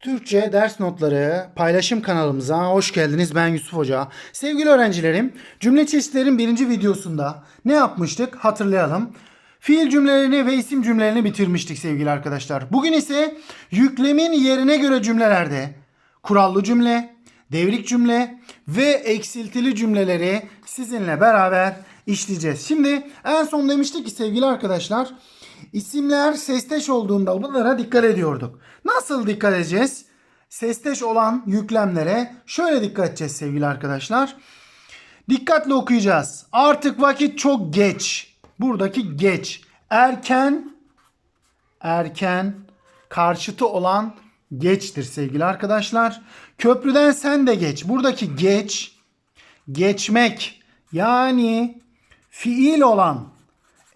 Türkçe ders notları paylaşım kanalımıza hoş geldiniz. Ben Yusuf Hoca. Sevgili öğrencilerim, cümle çeşitlerin birinci videosunda ne yapmıştık hatırlayalım. Fiil cümlelerini ve isim cümlelerini bitirmiştik sevgili arkadaşlar. Bugün ise yüklemin yerine göre cümlelerde kurallı cümle, devrik cümle ve eksiltili cümleleri sizinle beraber işleyeceğiz. Şimdi en son demiştik ki sevgili arkadaşlar isimler sesteş olduğunda bunlara dikkat ediyorduk. Nasıl dikkat edeceğiz? Sesteş olan yüklemlere şöyle dikkat edeceğiz sevgili arkadaşlar. Dikkatli okuyacağız. Artık vakit çok geç. Buradaki geç. Erken erken karşıtı olan geçtir sevgili arkadaşlar. Köprüden sen de geç. Buradaki geç geçmek yani fiil olan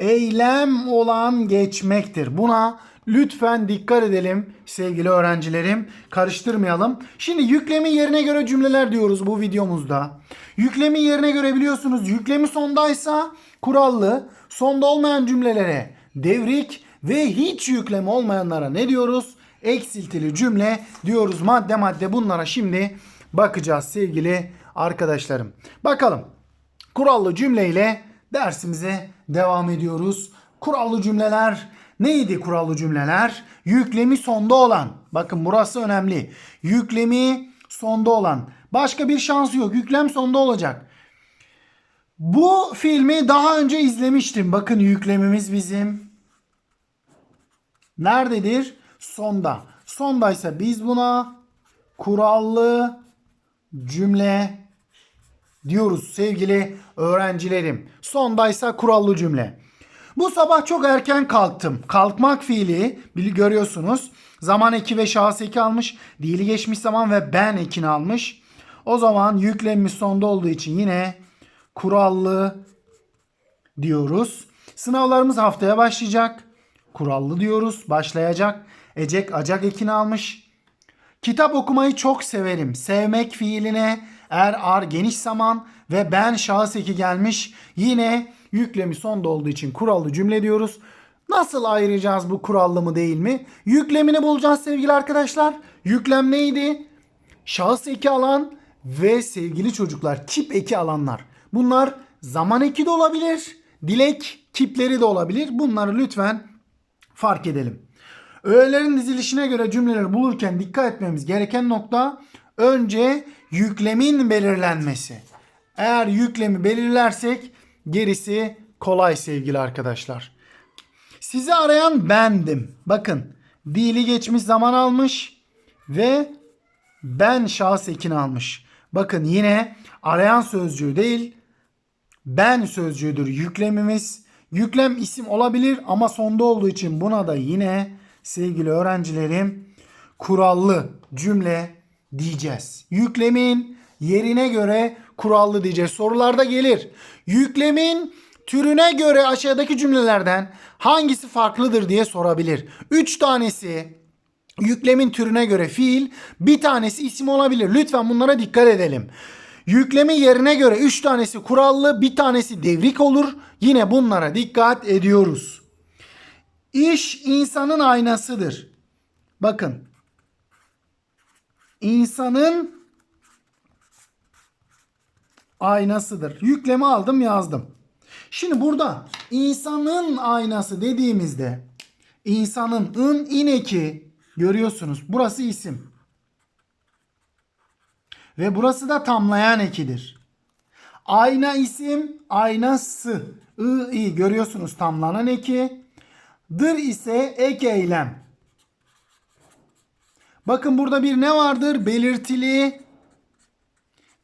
eylem olan geçmektir. Buna lütfen dikkat edelim sevgili öğrencilerim. Karıştırmayalım. Şimdi yüklemi yerine göre cümleler diyoruz bu videomuzda. Yüklemi yerine göre biliyorsunuz yüklemi sondaysa kurallı, sonda olmayan cümlelere devrik ve hiç yüklemi olmayanlara ne diyoruz? Eksiltili cümle diyoruz. Madde madde bunlara şimdi bakacağız sevgili arkadaşlarım. Bakalım. Kurallı cümleyle dersimize devam ediyoruz. Kurallı cümleler neydi kurallı cümleler? Yüklemi sonda olan. Bakın burası önemli. Yüklemi sonda olan. Başka bir şansı yok. Yüklem sonda olacak. Bu filmi daha önce izlemiştim. Bakın yüklemimiz bizim nerededir? Sonda. Sondaysa biz buna kurallı cümle diyoruz sevgili öğrencilerim. Sondaysa kurallı cümle. Bu sabah çok erken kalktım. Kalkmak fiili görüyorsunuz. Zaman eki ve şahıs eki almış. Dili geçmiş zaman ve ben ekini almış. O zaman yüklemimiz sonda olduğu için yine kurallı diyoruz. Sınavlarımız haftaya başlayacak. Kurallı diyoruz. Başlayacak. Ecek acak ekini almış. Kitap okumayı çok severim. Sevmek fiiline er ar geniş zaman ve ben şahıs eki gelmiş. Yine yüklemi sonda olduğu için kurallı cümle diyoruz. Nasıl ayıracağız bu kurallı mı değil mi? Yüklemini bulacağız sevgili arkadaşlar. Yüklem neydi? Şahıs eki alan ve sevgili çocuklar kip eki alanlar. Bunlar zaman eki de olabilir. Dilek kipleri de olabilir. Bunları lütfen fark edelim. Öğelerin dizilişine göre cümleleri bulurken dikkat etmemiz gereken nokta önce yüklemin belirlenmesi. Eğer yüklemi belirlersek gerisi kolay sevgili arkadaşlar. Sizi arayan bendim. Bakın dili geçmiş zaman almış ve ben şahıs ekini almış. Bakın yine arayan sözcüğü değil ben sözcüğüdür yüklemimiz. Yüklem isim olabilir ama sonda olduğu için buna da yine sevgili öğrencilerim kurallı cümle diyeceğiz. Yüklemin yerine göre kurallı diyeceğiz. Sorularda gelir. Yüklemin türüne göre aşağıdaki cümlelerden hangisi farklıdır diye sorabilir. 3 tanesi yüklemin türüne göre fiil, bir tanesi isim olabilir. Lütfen bunlara dikkat edelim. Yüklemi yerine göre 3 tanesi kurallı, bir tanesi devrik olur. Yine bunlara dikkat ediyoruz. İş insanın aynasıdır. Bakın. İnsanın aynasıdır. Yüklemi aldım yazdım. Şimdi burada insanın aynası dediğimizde insanın ın ineki görüyorsunuz. Burası isim. Ve burası da tamlayan ekidir. Ayna isim, aynası. I, i görüyorsunuz tamlanan eki. Dır ise ek eylem. Bakın burada bir ne vardır? Belirtili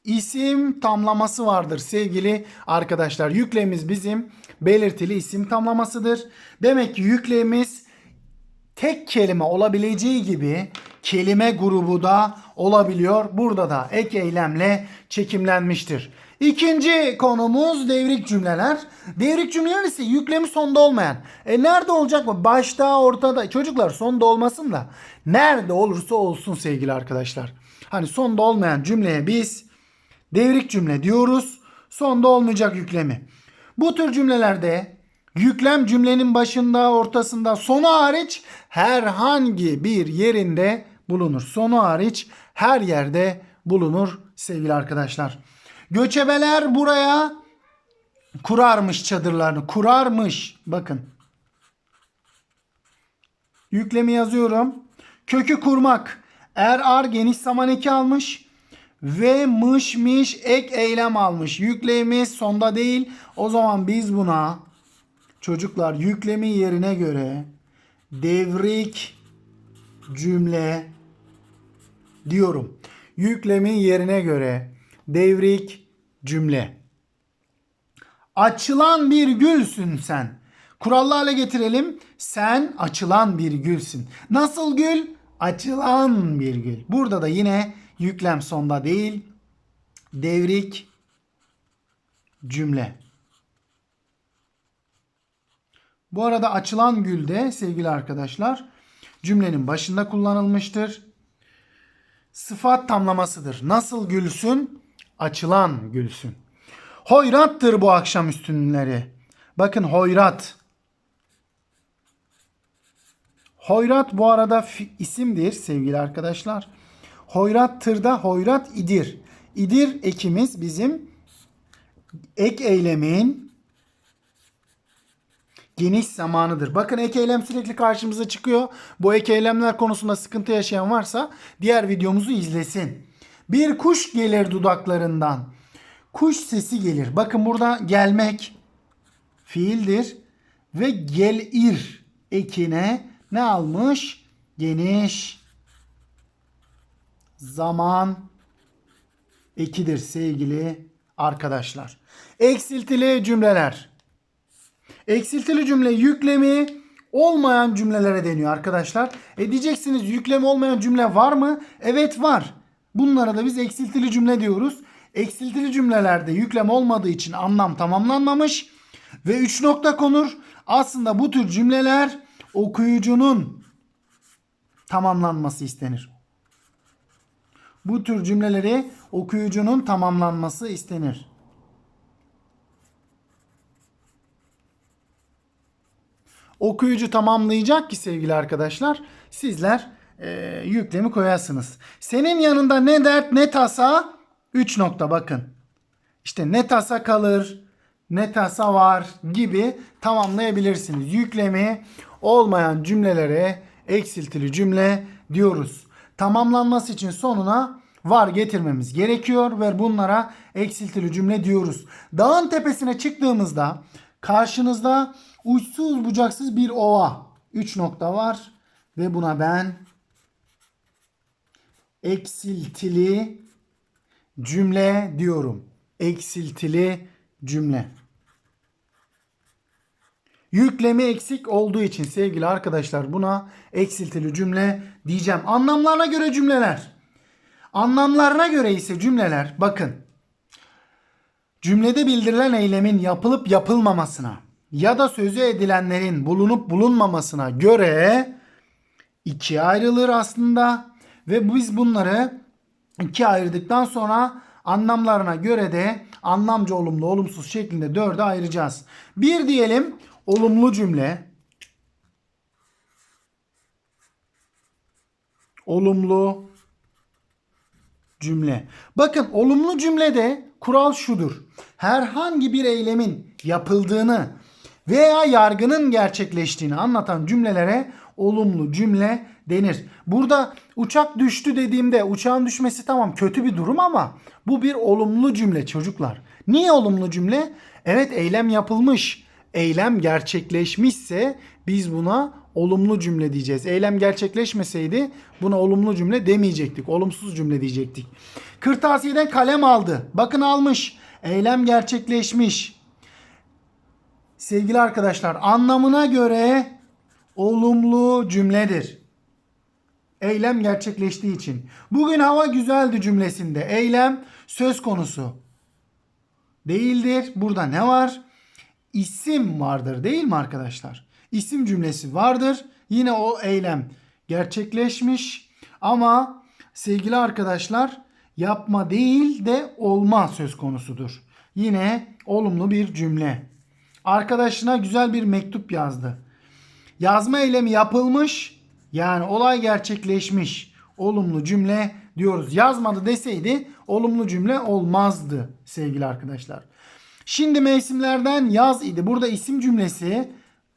isim tamlaması vardır sevgili arkadaşlar. Yüklemimiz bizim belirtili isim tamlamasıdır. Demek ki yüklemimiz tek kelime olabileceği gibi kelime grubu da olabiliyor. Burada da ek eylemle çekimlenmiştir. İkinci konumuz devrik cümleler. Devrik cümleler ise yüklemi sonda olmayan. E nerede olacak mı? Başta, ortada. Çocuklar sonda olmasın da nerede olursa olsun sevgili arkadaşlar. Hani sonda olmayan cümleye biz devrik cümle diyoruz. Sonda olmayacak yüklemi. Bu tür cümlelerde yüklem cümlenin başında, ortasında, sonu hariç herhangi bir yerinde bulunur. Sonu hariç her yerde bulunur sevgili arkadaşlar. Göçebeler buraya kurarmış çadırlarını. Kurarmış. Bakın. Yüklemi yazıyorum. Kökü kurmak. Er ar geniş zaman eki almış. Ve mış miş ek eylem almış. Yüklemi sonda değil. O zaman biz buna çocuklar yüklemi yerine göre devrik cümle diyorum. Yüklemi yerine göre devrik cümle. Açılan bir gülsün sen. Kurallı hale getirelim. Sen açılan bir gülsün. Nasıl gül? Açılan bir gül. Burada da yine yüklem sonda değil. Devrik cümle. Bu arada açılan gül de sevgili arkadaşlar cümlenin başında kullanılmıştır. Sıfat tamlamasıdır. Nasıl gülsün? Açılan gülsün. Hoyrattır bu akşam üstünleri. Bakın hoyrat. Hoyrat bu arada isimdir sevgili arkadaşlar. Hoyrattır da hoyrat idir. İdir ekimiz bizim ek eylemin geniş zamanıdır. Bakın ek eylem sürekli karşımıza çıkıyor. Bu ek eylemler konusunda sıkıntı yaşayan varsa diğer videomuzu izlesin. Bir kuş gelir dudaklarından. Kuş sesi gelir. Bakın burada gelmek fiildir ve gelir ekine ne almış? Geniş zaman ekidir sevgili arkadaşlar. Eksiltili cümleler. Eksiltili cümle yüklemi olmayan cümlelere deniyor arkadaşlar. E diyeceksiniz yüklemi olmayan cümle var mı? Evet var. Bunlara da biz eksiltili cümle diyoruz. Eksiltili cümlelerde yüklem olmadığı için anlam tamamlanmamış ve 3 nokta konur. Aslında bu tür cümleler okuyucunun tamamlanması istenir. Bu tür cümleleri okuyucunun tamamlanması istenir. okuyucu tamamlayacak ki sevgili arkadaşlar sizler e, yüklemi koyarsınız. Senin yanında ne dert ne tasa 3 nokta bakın. İşte ne tasa kalır ne tasa var gibi tamamlayabilirsiniz. Yüklemi olmayan cümlelere eksiltili cümle diyoruz. Tamamlanması için sonuna var getirmemiz gerekiyor ve bunlara eksiltili cümle diyoruz. Dağın tepesine çıktığımızda karşınızda uçsuz bucaksız bir ova. 3 nokta var ve buna ben eksiltili cümle diyorum. Eksiltili cümle. Yüklemi eksik olduğu için sevgili arkadaşlar buna eksiltili cümle diyeceğim. Anlamlarına göre cümleler. Anlamlarına göre ise cümleler bakın. Cümlede bildirilen eylemin yapılıp yapılmamasına ya da sözü edilenlerin bulunup bulunmamasına göre ikiye ayrılır aslında ve biz bunları ikiye ayırdıktan sonra anlamlarına göre de anlamcı olumlu olumsuz şeklinde dörde ayıracağız. Bir diyelim olumlu cümle. Olumlu cümle. Bakın olumlu cümlede kural şudur. Herhangi bir eylemin yapıldığını veya yargının gerçekleştiğini anlatan cümlelere olumlu cümle denir. Burada uçak düştü dediğimde uçağın düşmesi tamam kötü bir durum ama bu bir olumlu cümle çocuklar. Niye olumlu cümle? Evet eylem yapılmış. Eylem gerçekleşmişse biz buna olumlu cümle diyeceğiz. Eylem gerçekleşmeseydi buna olumlu cümle demeyecektik. Olumsuz cümle diyecektik. Kırtasiyeden kalem aldı. Bakın almış. Eylem gerçekleşmiş. Sevgili arkadaşlar anlamına göre olumlu cümledir. Eylem gerçekleştiği için. Bugün hava güzeldi cümlesinde eylem söz konusu değildir. Burada ne var? İsim vardır değil mi arkadaşlar? İsim cümlesi vardır. Yine o eylem gerçekleşmiş ama sevgili arkadaşlar yapma değil de olma söz konusudur. Yine olumlu bir cümle. Arkadaşına güzel bir mektup yazdı. Yazma eylemi yapılmış yani olay gerçekleşmiş. olumlu cümle diyoruz. Yazmadı deseydi olumlu cümle olmazdı sevgili arkadaşlar. Şimdi mevsimlerden yaz idi. Burada isim cümlesi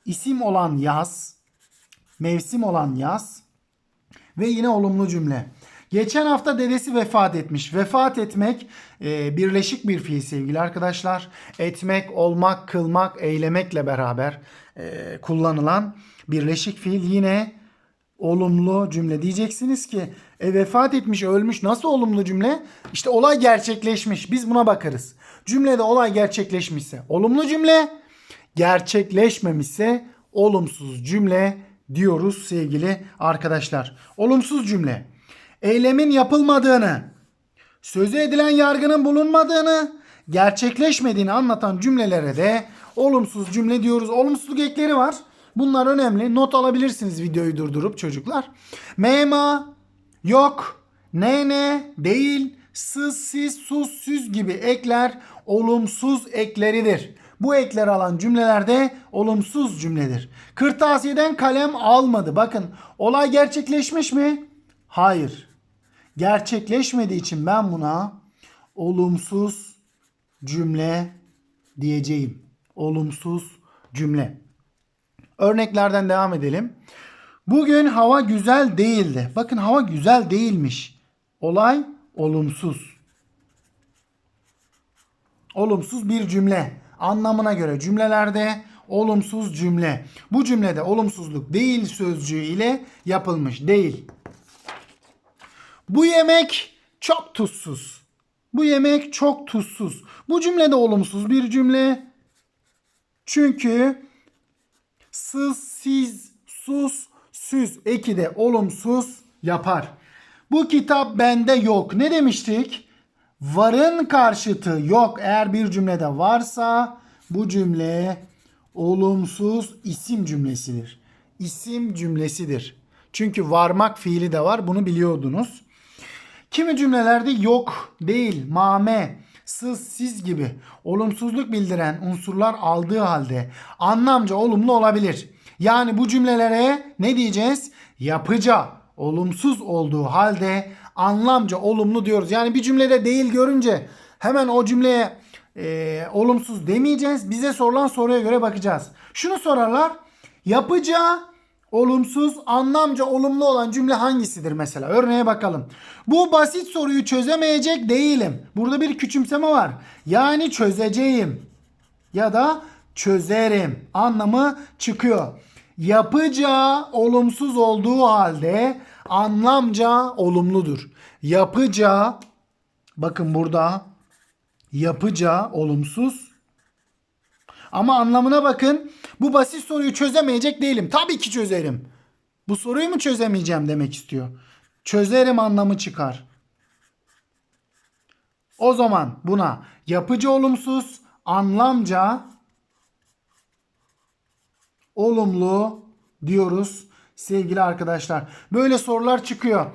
isim olan yaz, mevsim olan yaz ve yine olumlu cümle. Geçen hafta dedesi vefat etmiş. Vefat etmek e, birleşik bir fiil sevgili arkadaşlar. Etmek, olmak, kılmak, eylemekle beraber e, kullanılan birleşik fiil yine olumlu cümle. Diyeceksiniz ki e, vefat etmiş, ölmüş nasıl olumlu cümle? İşte olay gerçekleşmiş. Biz buna bakarız. Cümlede olay gerçekleşmişse olumlu cümle, gerçekleşmemişse olumsuz cümle diyoruz sevgili arkadaşlar. Olumsuz cümle. Eylemin yapılmadığını, sözü edilen yargının bulunmadığını, gerçekleşmediğini anlatan cümlelere de olumsuz cümle diyoruz. Olumsuzluk ekleri var. Bunlar önemli. Not alabilirsiniz videoyu durdurup çocuklar. Mema, yok, ne ne, değil, sız, siz, sus, süz gibi ekler olumsuz ekleridir. Bu ekler alan cümlelerde olumsuz cümledir. Kırtasiyeden kalem almadı. Bakın olay gerçekleşmiş mi? Hayır. Gerçekleşmediği için ben buna olumsuz cümle diyeceğim. Olumsuz cümle. Örneklerden devam edelim. Bugün hava güzel değildi. Bakın hava güzel değilmiş. Olay olumsuz. Olumsuz bir cümle. Anlamına göre cümlelerde olumsuz cümle. Bu cümlede olumsuzluk değil sözcüğü ile yapılmış. Değil. Bu yemek çok tuzsuz. Bu yemek çok tuzsuz. Bu cümlede olumsuz bir cümle. Çünkü sız, siz, sus, süz eki de olumsuz yapar. Bu kitap bende yok. Ne demiştik? Varın karşıtı yok. Eğer bir cümlede varsa bu cümle olumsuz isim cümlesidir. İsim cümlesidir. Çünkü varmak fiili de var. Bunu biliyordunuz. Kimi cümlelerde yok, değil, mame, sız, siz gibi olumsuzluk bildiren unsurlar aldığı halde anlamca olumlu olabilir. Yani bu cümlelere ne diyeceğiz? Yapıca, olumsuz olduğu halde anlamca olumlu diyoruz. Yani bir cümlede değil görünce hemen o cümleye e, olumsuz demeyeceğiz. Bize sorulan soruya göre bakacağız. Şunu sorarlar. Yapıca olumsuz, anlamca olumlu olan cümle hangisidir mesela? Örneğe bakalım. Bu basit soruyu çözemeyecek değilim. Burada bir küçümseme var. Yani çözeceğim ya da çözerim anlamı çıkıyor. Yapıca olumsuz olduğu halde anlamca olumludur. Yapıca bakın burada yapıca olumsuz ama anlamına bakın. Bu basit soruyu çözemeyecek değilim. Tabii ki çözerim. Bu soruyu mu çözemeyeceğim demek istiyor. Çözerim anlamı çıkar. O zaman buna yapıcı olumsuz, anlamca olumlu diyoruz sevgili arkadaşlar. Böyle sorular çıkıyor.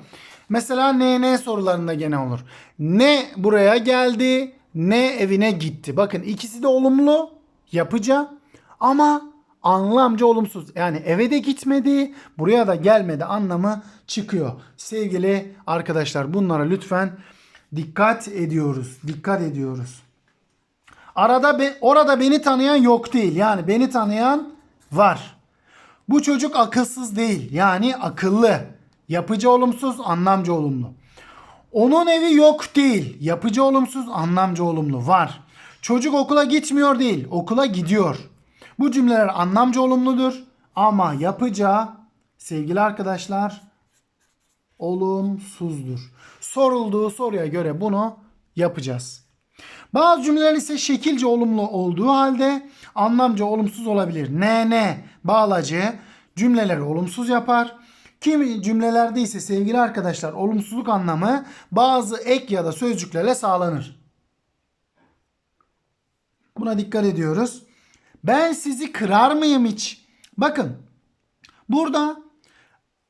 Mesela ne ne sorularında gene olur. Ne buraya geldi, ne evine gitti. Bakın ikisi de olumlu, yapıca ama anlamca olumsuz. Yani eve de gitmedi, buraya da gelmedi anlamı çıkıyor. Sevgili arkadaşlar bunlara lütfen dikkat ediyoruz. Dikkat ediyoruz. Arada be, orada beni tanıyan yok değil. Yani beni tanıyan var. Bu çocuk akılsız değil. Yani akıllı. Yapıcı olumsuz, anlamcı olumlu. Onun evi yok değil. Yapıcı olumsuz, anlamcı olumlu. Var. Çocuk okula gitmiyor değil. Okula gidiyor. Bu cümleler anlamcı olumludur. Ama yapıca sevgili arkadaşlar olumsuzdur. Sorulduğu soruya göre bunu yapacağız. Bazı cümleler ise şekilce olumlu olduğu halde anlamca olumsuz olabilir. Ne ne bağlacı cümleleri olumsuz yapar. Kimi cümlelerde ise sevgili arkadaşlar olumsuzluk anlamı bazı ek ya da sözcüklerle sağlanır. Buna dikkat ediyoruz. Ben sizi kırar mıyım hiç? Bakın burada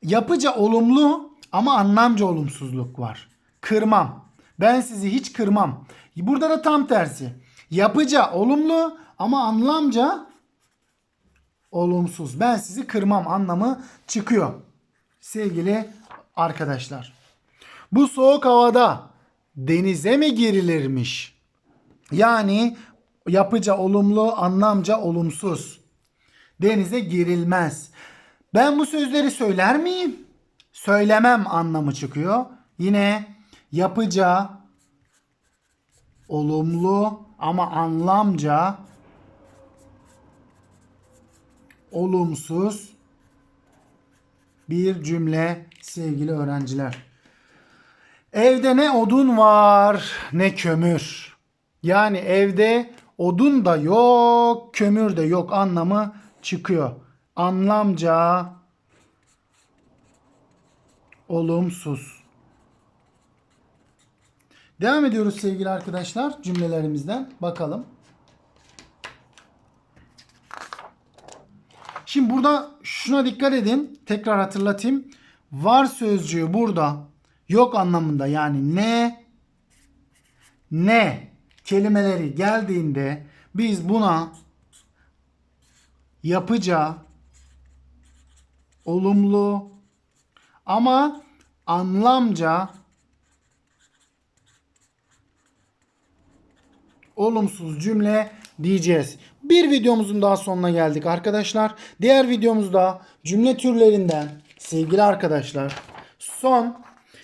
yapıca olumlu ama anlamca olumsuzluk var. Kırmam. Ben sizi hiç kırmam. Burada da tam tersi. Yapıca olumlu ama anlamca olumsuz. Ben sizi kırmam anlamı çıkıyor. Sevgili arkadaşlar. Bu soğuk havada denize mi girilirmiş? Yani yapıca olumlu, anlamca olumsuz. Denize girilmez. Ben bu sözleri söyler miyim? Söylemem anlamı çıkıyor. Yine yapıca olumlu ama anlamca olumsuz bir cümle sevgili öğrenciler. Evde ne odun var ne kömür. Yani evde odun da yok, kömür de yok anlamı çıkıyor. Anlamca olumsuz. Devam ediyoruz sevgili arkadaşlar cümlelerimizden. Bakalım. Şimdi burada şuna dikkat edin. Tekrar hatırlatayım. Var sözcüğü burada yok anlamında yani ne ne kelimeleri geldiğinde biz buna yapıca olumlu ama anlamca olumsuz cümle diyeceğiz. Bir videomuzun daha sonuna geldik arkadaşlar. Diğer videomuzda cümle türlerinden sevgili arkadaşlar son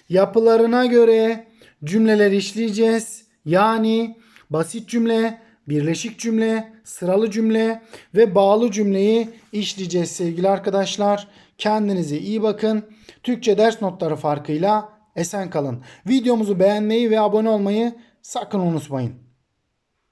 yapılarına göre cümleleri işleyeceğiz. Yani basit cümle, birleşik cümle, sıralı cümle ve bağlı cümleyi işleyeceğiz sevgili arkadaşlar. Kendinize iyi bakın. Türkçe ders notları farkıyla esen kalın. Videomuzu beğenmeyi ve abone olmayı sakın unutmayın.